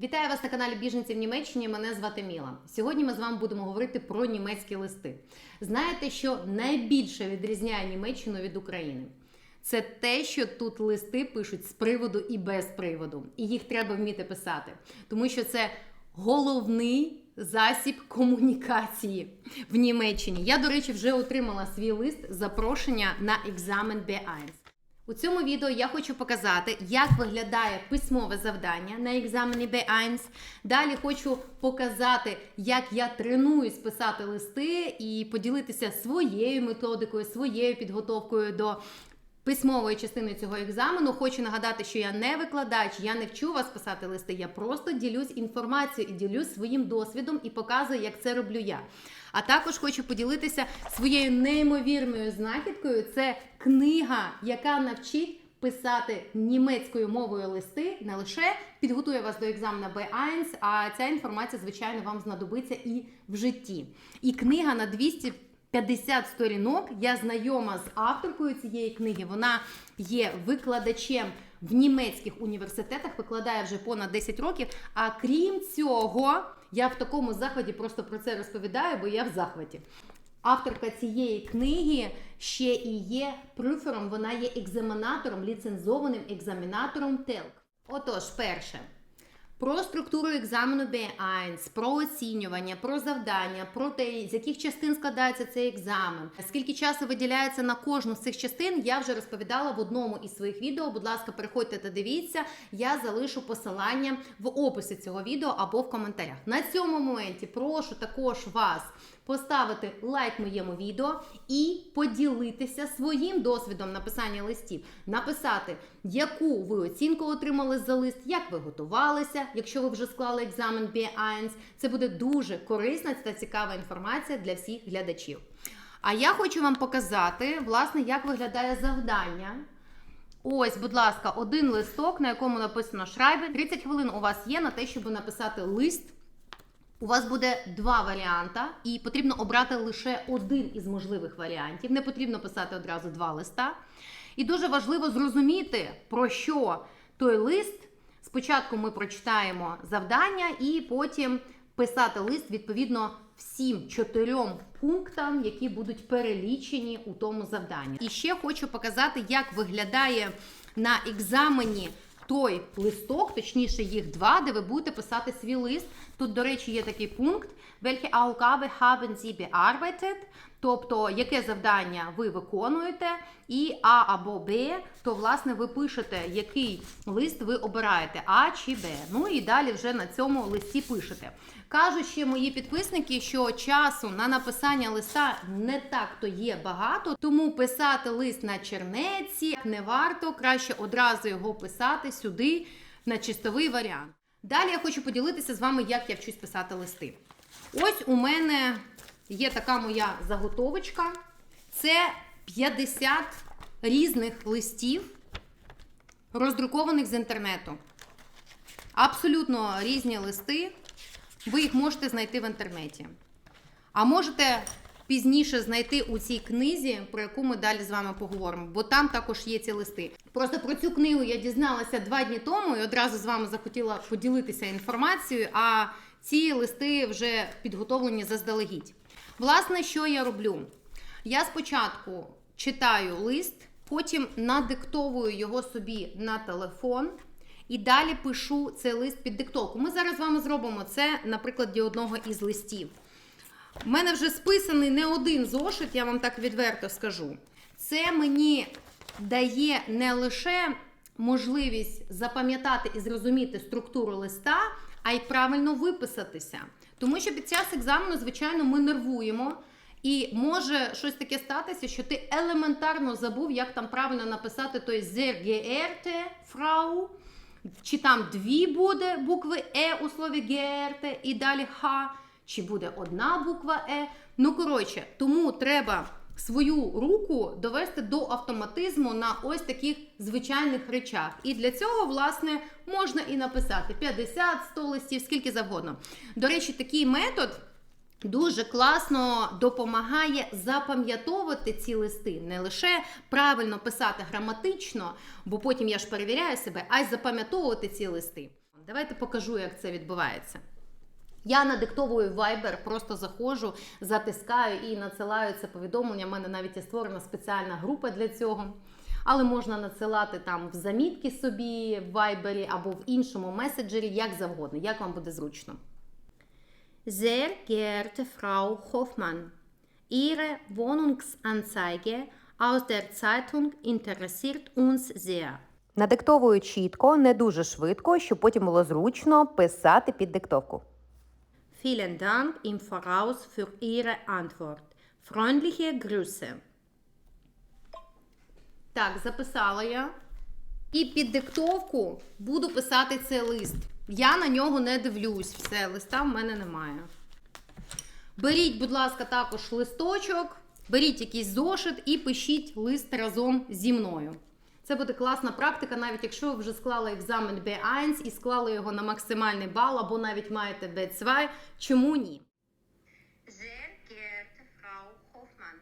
Вітаю вас на каналі Біженці в Німеччині. Мене звати Міла. Сьогодні ми з вами будемо говорити про німецькі листи. Знаєте, що найбільше відрізняє Німеччину від України? Це те, що тут листи пишуть з приводу і без приводу, і їх треба вміти писати, тому що це головний засіб комунікації в Німеччині. Я, до речі, вже отримала свій лист запрошення на екзамен B1. У цьому відео я хочу показати, як виглядає письмове завдання на екзамені B1. Далі хочу показати, як я тренуюсь писати листи і поділитися своєю методикою, своєю підготовкою до письмової частини цього екзамену. Хочу нагадати, що я не викладач, я не вчу вас писати листи. Я просто ділюсь інформацією і ділюсь своїм досвідом і показую, як це роблю я. А також хочу поділитися своєю неймовірною знахідкою. Це книга, яка навчить писати німецькою мовою листи, не лише підготує вас до екзамена B1, а ця інформація, звичайно, вам знадобиться і в житті. І книга на 200 50 сторінок. Я знайома з авторкою цієї книги. Вона є викладачем в німецьких університетах, викладає вже понад 10 років. А крім цього, я в такому захваті просто про це розповідаю, бо я в захваті. Авторка цієї книги ще і є прюфером, вона є екзаменатором, ліцензованим екзаменатором ТЕЛК. Отож, перше. Про структуру екзамену B1, про оцінювання, про завдання, про те, з яких частин складається цей екзамен, скільки часу виділяється на кожну з цих частин, я вже розповідала в одному із своїх відео. Будь ласка, переходьте та дивіться. Я залишу посилання в описі цього відео або в коментарях. На цьому моменті прошу також вас поставити лайк моєму відео і поділитися своїм досвідом написання листів, написати, яку ви оцінку отримали за лист, як ви готувалися, якщо ви вже склали екзамен B1. Це буде дуже корисна та цікава інформація для всіх глядачів. А я хочу вам показати, власне, як виглядає завдання. Ось, будь ласка, один листок, на якому написано Шрайбер. 30 хвилин у вас є на те, щоб написати лист. У вас буде два варіанти, і потрібно обрати лише один із можливих варіантів. Не потрібно писати одразу два листа. І дуже важливо зрозуміти, про що той лист. Спочатку ми прочитаємо завдання, і потім писати лист відповідно всім чотирьом пунктам, які будуть перелічені у тому завданні. І ще хочу показати, як виглядає на екзамені той листок, точніше їх два, де ви будете писати свій лист. Тут, до речі, є такий пункт. Welche Aufgabe haben Sie bearbeitet? Тобто, яке завдання ви виконуєте, і А або Б, то власне ви пишете, який лист ви обираєте, А чи Б. Ну і далі вже на цьому листі пишете. Кажуть ще мої підписники, що часу на написання листа не так то є багато, тому писати лист на чернеці не варто, краще одразу його писати сюди на чистовий варіант. Далі я хочу поділитися з вами, як я вчусь писати листи. Ось у мене є така моя заготовочка. Це 50 різних листів, роздрукованих з інтернету. Абсолютно різні листи. Ви їх можете знайти в інтернеті. А можете пізніше знайти у цій книзі, про яку ми далі з вами поговоримо, бо там також є ці листи. Просто про цю книгу я дізналася два дні тому і одразу з вами захотіла поділитися інформацією. А ці листи вже підготовлені заздалегідь. Власне, що я роблю? Я спочатку читаю лист, потім надиктовую його собі на телефон. І далі пишу цей лист під диктовку. Ми зараз з вами зробимо це на прикладі одного із листів. У мене вже списаний не один зошит, я вам так відверто скажу. Це мені дає не лише можливість запам'ятати і зрозуміти структуру листа, а й правильно виписатися. Тому що під час екзамену, звичайно, ми нервуємо. І може щось таке статися, що ти елементарно забув, як там правильно написати той geehrte Frau, чи там дві буде букви Е у слові geehrte і далі Х, чи буде одна буква Е. Ну, коротше, тому треба свою руку довести до автоматизму на ось таких звичайних речах. І для цього, власне, можна і написати 50, 100 листів, скільки завгодно. До речі, такий метод. Дуже класно допомагає запам'ятовувати ці листи, не лише правильно писати граматично, бо потім я ж перевіряю себе, а й запам'ятовувати ці листи. Давайте покажу, як це відбувається. Я надиктовую Viber, просто заходжу, затискаю і надсилаю це повідомлення. У мене навіть є створена спеціальна група для цього. Але можна надсилати там в замітки собі в Viber або в іншому меседжері, як завгодно, як вам буде зручно. Sehr geehrte Frau Hoffmann, Ihre Wohnungsanzeige aus der Zeitung interessiert uns sehr. Надиктовую чітко, не дуже швидко, щоб потім було зручно писати під диктовку. Vielen Dank im Voraus für Ihre Antwort. Freundliche Grüße. Так, записала я. І під диктовку буду писати цей лист. Я на нього не дивлюсь. Все, листа в мене немає. Беріть, будь ласка, також листочок, беріть якийсь зошит і пишіть лист разом зі мною. Це буде класна практика, навіть якщо ви вже склали екзамен B1 і склали його на максимальний бал, або навіть маєте B2, чому ні? Sehr geehrte Frau Hoffmann.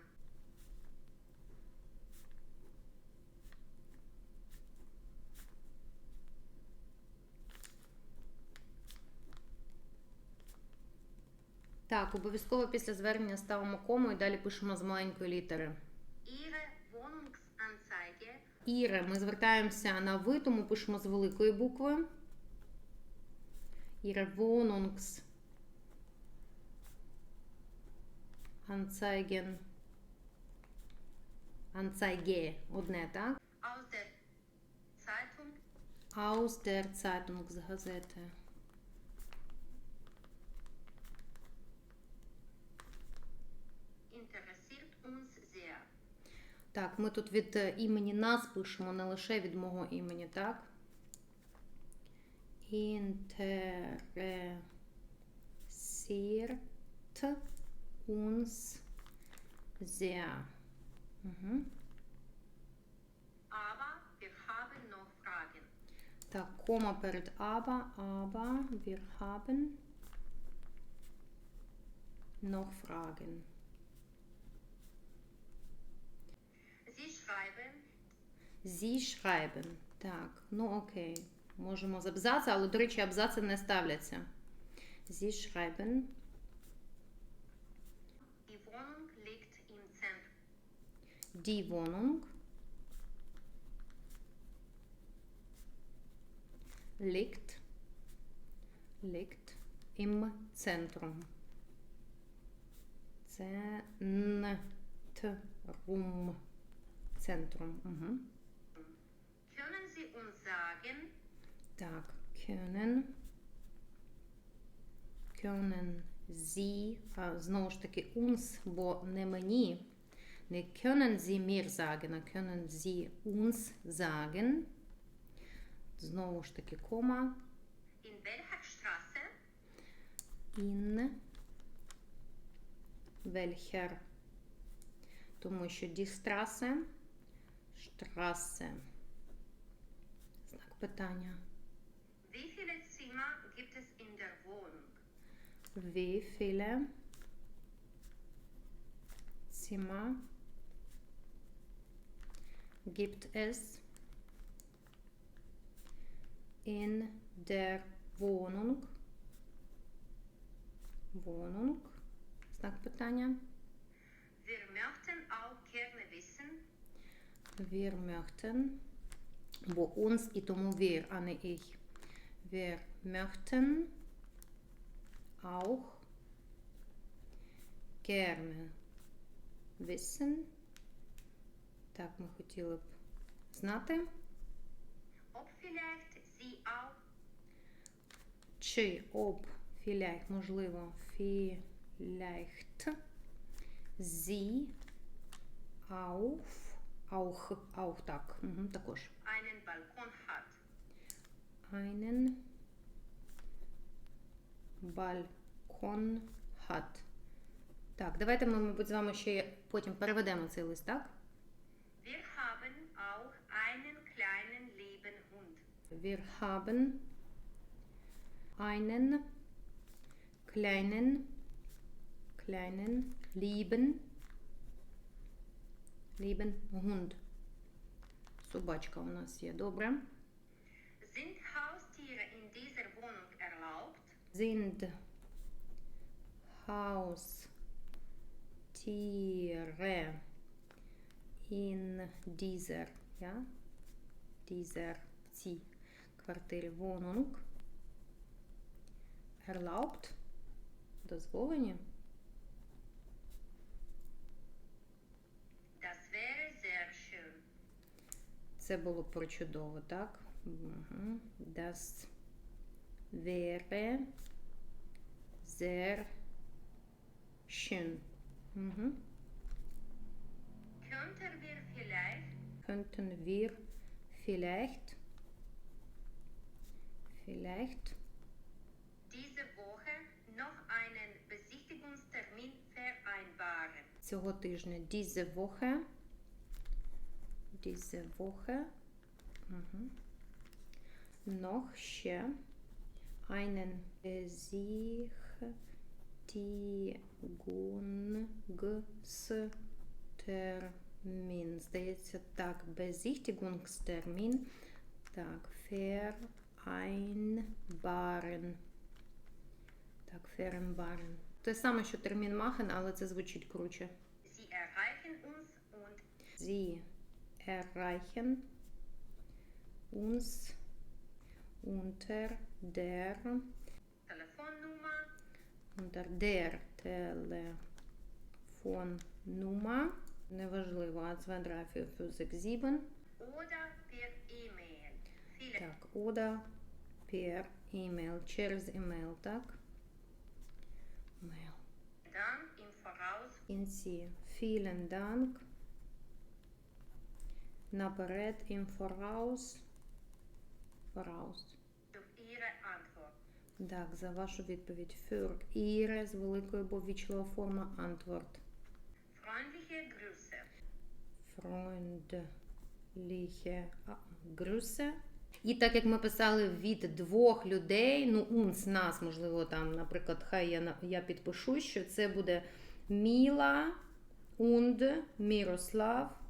Так, обов'язково після звернення ставимо кому і далі пишемо з маленької літери. Ihre Wohnungsanzeige Іре, ми звертаємося на ви, тому пишемо з великої букви. Іре Wohnungs. Anzeigen. Anzeige. Одне, так? aus der Zeitung Aus der Zeitung з газети. interessiert uns sehr. Так, ми тут від е, імені нас пишемо, не лише від мого імені, так? Interessiert uns sehr. Угу. Aber wir haben noch Fragen. Так, кома перед aber, aber wir haben noch Fragen. Sie schreiben Sie schreiben. Так, ну окей. Можемо з абзаца, але, до речі, абзаци не ставляться. Sie schreiben. Die Wohnung liegt im Zentrum. Die Wohnung liegt, liegt im Zentrum. Zentrum. Zentrum. Угу. Uns sagen, Так, können, können Sie, а, знову ж таки, uns, бо не мені, не können Sie mir sagen, а können Sie uns sagen. Знову ж таки, кома, in welcher Straße in welcher, тому що die Straße, Straße. Знак питання. wie viele Zimmer gibt es in der Wohnung? Wie viele Zimmer gibt es in der Wohnung? Wohnung. Знак питання. Wir möchten auch gerne wissen, Wir möchten, бо uns і тому wir, а не ich. Wir möchten auch gerne wissen. Так, ми хотіли б знати, ob vielleicht Sie auch чи об vielleicht, можливо, vielleicht sie auf, auch, auch так, угу, також. einen Balkon hat. einen Balkon hat. Так, давайте ми, мабуть, з вами ще потім переведемо цей лист, так? Wir haben auch einen kleinen lieben Hund. Wir haben einen kleinen, kleinen, lieben, lieben Hund. Собачка у нас є, добре. Sind Haustiere in dieser Wohnung erlaubt? sind Haustiere in dieser, ja, dieser цій квартирі Wohnung erlaubt, дозволені. Das wäre sehr schön. Це було б прочудово, так? Угу. Das wäre sehr schön. Угу. Könnten wir vielleicht Könnten wir vielleicht vielleicht diese Woche noch einen Besichtigungstermin vereinbaren? цього тижня diese Woche diese Woche угу. noch ще einen Besichtigungstermin. Здається, так, Besichtigungstermin. Так, vereinbaren. Так, vereinbaren. Те саме, що термін machen, але це звучить круче. Sie erreichen uns und Sie erreichen uns unter der Telefonnummer unter der Telefonnummer неважливо, Adresse für 67 oder per E-Mail. Vielen так, oder per email, через email, так? Mail. Dank im Voraus Кінці. Vielen Dank. Наперед. Voraus. für Так, за вашу відповідь. Für Ihre з великої бо вічлива форма Antwort. Freundliche Grüße. Freundliche Grüße. І так як ми писали від двох людей, ну, uns, нас, можливо, там, наприклад, хай я, я підпишу, що це буде Міла und Мірослав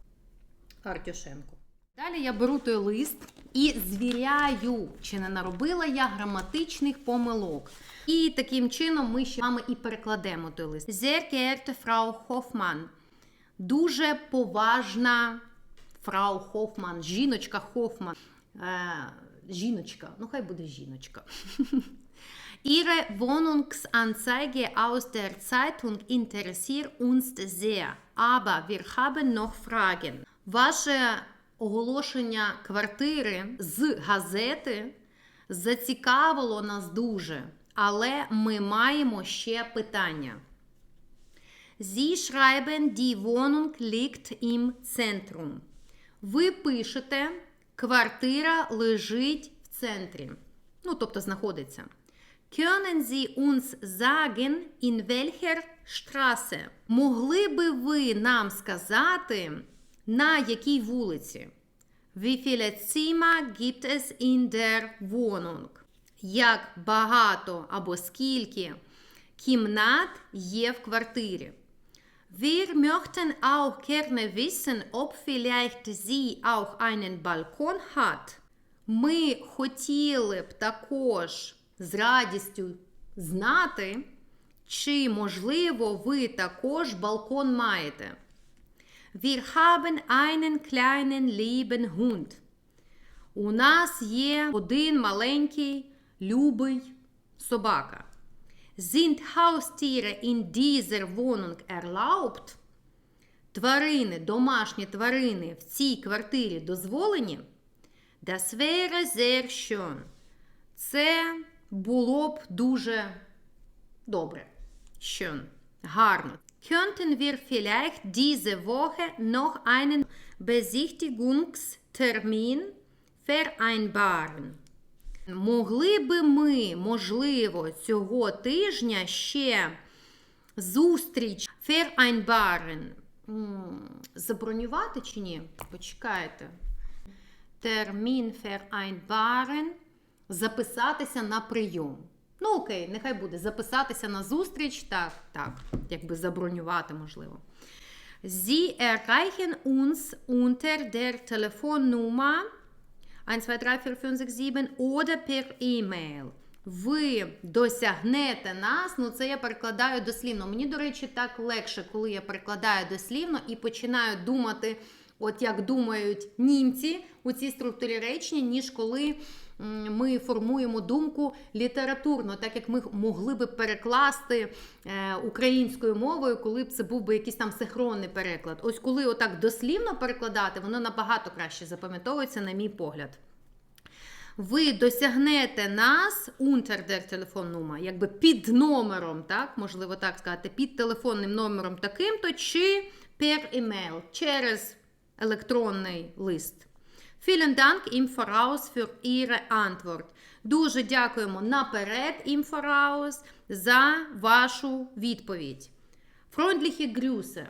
Артюшенко. Далі я беру той лист і звіряю, чи не наробила я граматичних помилок. І таким чином ми ще вами і перекладемо той лист. Sehr geehrte Frau дуже поважна фрау Хофман, жіночка Хофман. Е, жіночка, ну хай буде жіночка. Ihre Wohnungsanzeige aus der Zeitung interessiert uns sehr, aber wir haben noch Fragen. Ваше оголошення квартири з газети зацікавило нас дуже, але ми маємо ще питання. Sie schreiben, die Wohnung liegt im Zentrum. Ви пишете, квартира лежить в центрі. Ну, тобто знаходиться. Können Sie uns sagen, in welcher Straße? Могли би ви нам сказати, на якій вулиці? Wie viele Zimmer gibt es in der Wohnung? Як багато або скільки кімнат є в квартирі? Wir möchten auch gerne wissen, ob vielleicht sie auch einen Balkon hat. Ми хотіли б також з радістю знати, чи, можливо, ви також балкон маєте. Wir haben einen kleinen lieben Hund. У нас є один маленький любий собака. Sind Haustiere in dieser Wohnung erlaubt? Тварини, домашні тварини в цій квартирі дозволені? Das wäre sehr schön. Це було б дуже добре. Schön. Гарно. Könnten wir vielleicht diese Woche noch einen Besichtigungstermin vereinbaren? Могли би ми, можливо, цього тижня ще зустріч vereinbaren забронювати чи ні? Почекайте. Термін vereinbaren записатися на прийом. Ну, окей, нехай буде записатися на зустріч, так, так, якби забронювати можливо. Sie erreichen uns unter der Telefonnummer 1, 2, 3, 4, 5, 6, 7 oder per E-Mail. ви досягнете нас, ну це я перекладаю дослівно. Мені, до речі, так легше, коли я перекладаю дослівно і починаю думати, от як думають німці у цій структурі речення, ніж коли ми формуємо думку літературно, так як ми могли би перекласти е, українською мовою, коли б це був би якийсь там синхронний переклад. Ось коли отак дослівно перекладати, воно набагато краще запам'ятовується, на мій погляд. Ви досягнете нас unter der Telefonnummer, якби під номером, так, можливо так сказати, під телефонним номером таким-то, чи per email, через електронний лист. Vielen Dank im Voraus für Ihre Antwort. Дуже дякуємо наперед im Voraus за вашу відповідь. Freundliche Grüße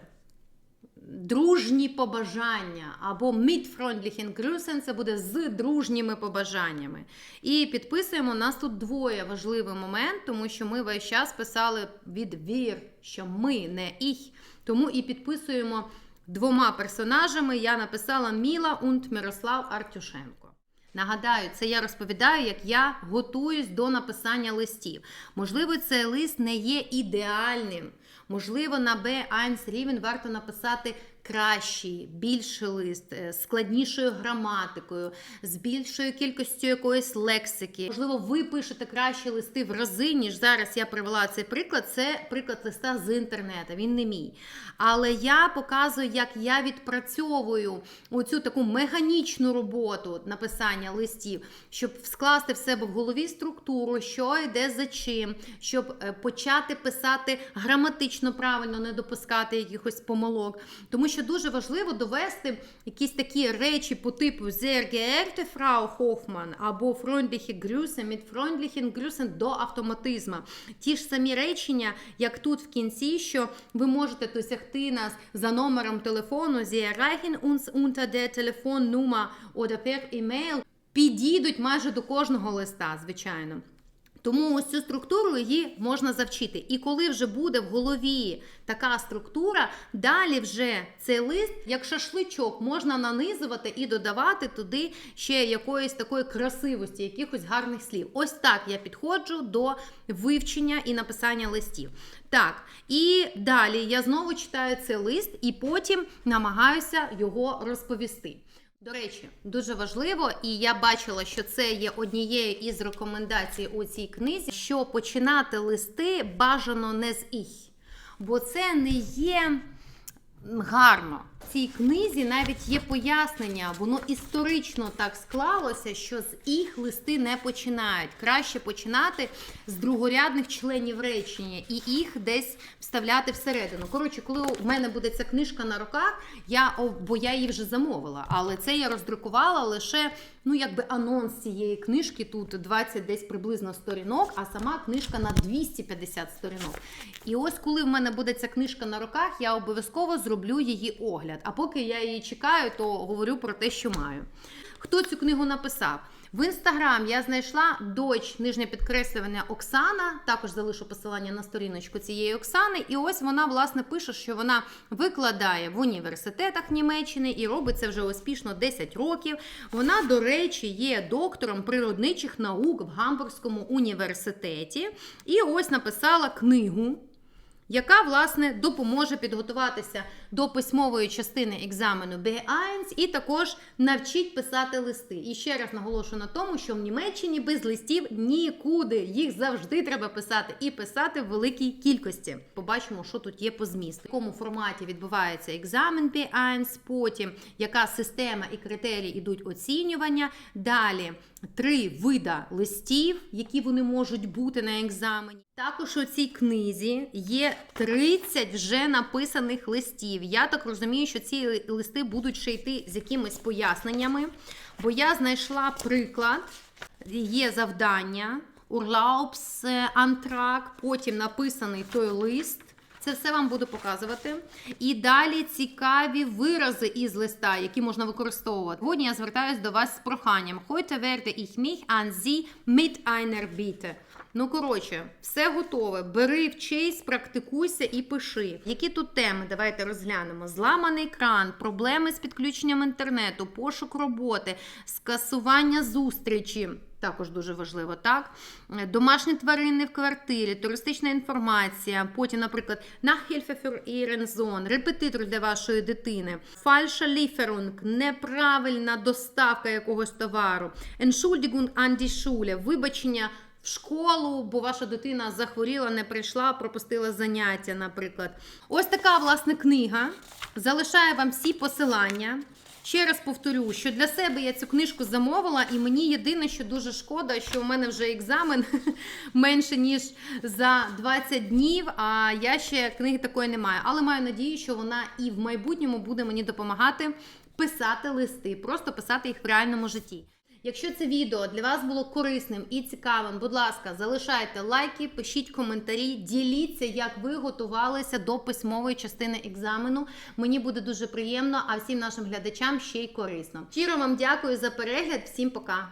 дружні побажання або mit freundlichen Grüßen, це буде з дружніми побажаннями. І підписуємо нас тут двоє важливий момент, тому що ми весь час писали від вір, що ми не їх. Тому і підписуємо двома персонажами. Я написала Міла Унт Мирослав Артюшенко. Нагадаю, це я розповідаю, як я готуюсь до написання листів. Можливо, цей лист не є ідеальним. Можливо, на B1 рівень варто написати кращий, більший лист, е, складнішою граматикою, з більшою кількістю якоїсь лексики. Можливо, ви пишете кращі листи в рази, ніж зараз я привела цей приклад. Це приклад листа з інтернету, він не мій. Але я показую, як я відпрацьовую оцю таку механічну роботу написання листів, щоб скласти в себе в голові структуру, що йде за чим, щоб е, почати писати граматично правильно, не допускати якихось помилок. Тому дуже важливо довести якісь такі речі по типу «Sehr Frau Hoffmann» або «Freundliche Grüße» mit «Freundlichen Grüßen» до автоматизму. Ті ж самі речення, як тут в кінці, що ви можете досягти нас за номером телефону «Sie erreichen uns unter der Telefonnummer» oder per підійдуть майже до кожного листа, звичайно. Тому ось цю структуру її можна завчити. І коли вже буде в голові така структура, далі вже цей лист, як шашличок, можна нанизувати і додавати туди ще якоїсь такої красивості, якихось гарних слів. Ось так я підходжу до вивчення і написання листів. Так, і далі я знову читаю цей лист і потім намагаюся його розповісти. До речі, дуже важливо, і я бачила, що це є однією із рекомендацій у цій книзі, що починати листи бажано не з «іх», бо це не є гарно. В цій книзі навіть є пояснення, воно історично так склалося, що з їх листи не починають. Краще починати з другорядних членів речення і їх десь вставляти всередину. Коротше, коли у мене буде ця книжка на руках, я бо я її вже замовила, але це я роздрукувала лише ну якби анонс цієї книжки. Тут 20 десь приблизно сторінок, а сама книжка на 250 сторінок. І ось коли в мене буде ця книжка на руках, я обов'язково зроблю її огляд. А поки я її чекаю, то говорю про те, що маю. Хто цю книгу написав? В інстаграм я знайшла дочь нижнє підкреслювання Оксана. Також залишу посилання на сторіночку цієї Оксани. І ось вона власне пише, що вона викладає в університетах Німеччини і робить це вже успішно 10 років. Вона, до речі, є доктором природничих наук в Гамбурзькому університеті. І ось написала книгу яка власне допоможе підготуватися до письмової частини екзамену B1 і також навчить писати листи. І ще раз наголошую на тому, що в Німеччині без листів нікуди. Їх завжди треба писати і писати в великій кількості. Побачимо, що тут є по змісту. В якому форматі відбувається екзамен B1, потім яка система і критерії йдуть оцінювання. Далі три вида листів, які вони можуть бути на екзамені. Також у цій книзі є 30 вже написаних листів. Я так розумію, що ці листи будуть ще йти з якимись поясненнями, бо я знайшла приклад, є завдання, Урлаупс антрак, потім написаний той лист. Це все вам буду показувати. І далі цікаві вирази із листа, які можна використовувати. Сьогодні я звертаюся до вас з проханням. Heute werde ich mich an Sie mit einer Bitte. Ну, коротше, все готове. Бери вчись, практикуйся і пиши. Які тут теми? Давайте розглянемо: зламаний кран, проблеми з підключенням інтернету, пошук роботи, скасування зустрічі. Також дуже важливо, так? Е, Домашні тварини в квартирі, туристична інформація, потім, наприклад, für Ihren репетитор для вашої дитини, фальша Lieferung, неправильна доставка якогось товару, Entschuldigung an вибачення в школу, бо ваша дитина захворіла, не прийшла, пропустила заняття, наприклад. Ось така власне книга. Залишаю вам всі посилання. Ще раз повторю, що для себе я цю книжку замовила, і мені єдине, що дуже шкода, що у мене вже екзамен менше ніж за 20 днів. А я ще книги такої не маю. Але маю надію, що вона і в майбутньому буде мені допомагати писати листи, просто писати їх в реальному житті. Якщо це відео для вас було корисним і цікавим, будь ласка, залишайте лайки, пишіть коментарі, діліться, як ви готувалися до письмової частини екзамену. Мені буде дуже приємно, а всім нашим глядачам ще й корисно. Щиро вам дякую за перегляд. Всім пока!